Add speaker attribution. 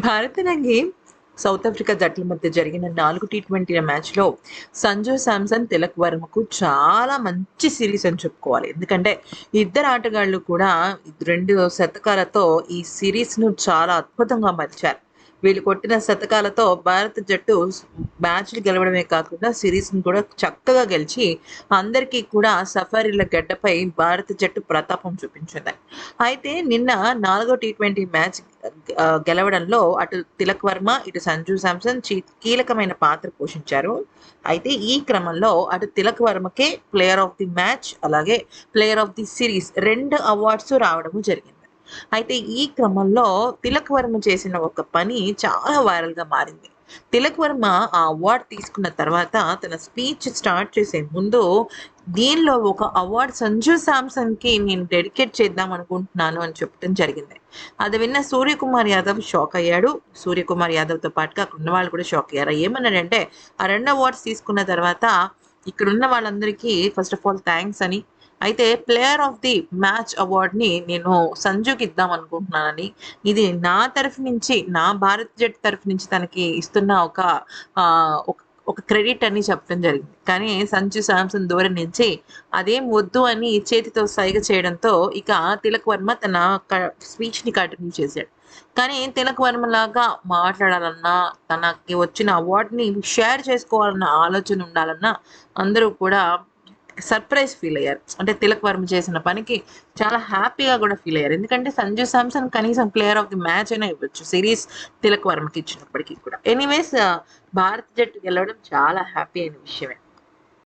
Speaker 1: భారతనంగి south Africa జట్ల మధ్య జరిగిన నాలుగు టీ ట్వంటీల మ్యాచ్లో సంజు శాంసన్ తిలక్ వర్మకు చాలా మంచి సిరీస్ అని చెప్పుకోవాలి. ఎందుకంటే ఇద్దరు ఆటగాళ్ళు కూడా రెండు శతకాలతో ఈ సిరీస్ను చాలా అద్భుతంగా మలిచారు. వీళ్ళు కొట్టిన శతకాలతో భారత జట్టు మ్యాచ్లు గెలవడమే కాకుండా సిరీస్ను కూడా చక్కగా గెలిచి అందరికీ కూడా సఫారీల గడ్డపై భారత జట్టు ప్రతాపం చూపించింది. అయితే నిన్న నాలుగో టీ ట్వంటీ మ్యాచ్ గెలవడంలో అటు తిలక్ వర్మ ఇటు సంజు శాంసన్ చీ- కీలకమైన పాత్ర పోషించారు. అయితే ఈ క్రమంలో అటు తిలక్ వర్మకే ప్లేయర్ ఆఫ్ ది మ్యాచ్ అలాగే ప్లేయర్ ఆఫ్ ది సిరీస్ రెండు అవార్డ్స్ రావడము జరిగింది. అయితే ఈ క్రమంలో తిలక్ వర్మ చేసిన ఒక పని చాలా వైరల్గా మారింది. తిలక్ వర్మ ఆ అవార్డు తీసుకున్న తర్వాత తన స్పీచ్ స్టార్ట్ చేసే ముందు దీనిలో ఒక అవార్డు సంజు సామ్సన్కి కి నేను డెడికేట్ చేద్దాం అనుకుంటున్నాను అని చెప్పడం జరిగింది. అది విన్న సూర్యకుమార్ యాదవ్ షాక్ అయ్యాడు. సూర్యకుమార్ యాదవ్తో పాటుగా అక్కడ ఉన్న వాళ్ళు కూడా షాక్ అయ్యారు. ఏమన్నాడంటే ఆ రెండు అవార్డ్స్ తీసుకున్న తర్వాత ఇక్కడ ఉన్న వాళ్ళందరికీ ఫస్ట్ ఆఫ్ ఆల్ థ్యాంక్స్ అని అయితే ప్లేయర్ ఆఫ్ ది మ్యాచ్ అవార్డ్ని నేను సంజుకి ఇద్దాం అనుకుంటున్నానని. ఇది నా తరఫు నుంచి నా భారత్ జట్ తరఫు నుంచి తనకి ఇస్తున్న ఒక ఒక- ఒక క్రెడిట్ అని చెప్పడం జరిగింది. కానీ సంజు శాంసన్ దూరం నుంచి అదేం వద్దు అని చేతితో సైగ చేయడంతో ఇక తిలక్ వర్మ తన స్పీచ్ని కంటిన్యూ చేశాడు. కానీ తిలక్ వర్మ లాగా మాట్లాడాలన్నా తనకి వచ్చిన అవార్డుని షేర్ చేసుకోవాలన్న ఆలోచన ఉండాలన్నా అందరూ కూడా సర్ప్రైజ్ ఫీల్ అయ్యారు. అంటే తిలక్ వర్మ చేసిన పనికి చాలా హ్యాపీగా కూడా ఫీల్ అయ్యారు. ఎందుకంటే సంజు శాంసన్ కనీసం ప్లేయర్ ఆఫ్ ది మ్యాచ్ అయినా ఇవ్వచ్చు. సిరీస్ తిలక్ వర్మకి ఇచ్చినప్పటికీ కూడా. ఎనీవేస్ భారత జట్టు గెలవడం చాలా హ్యాపీ అయిన విషయమే.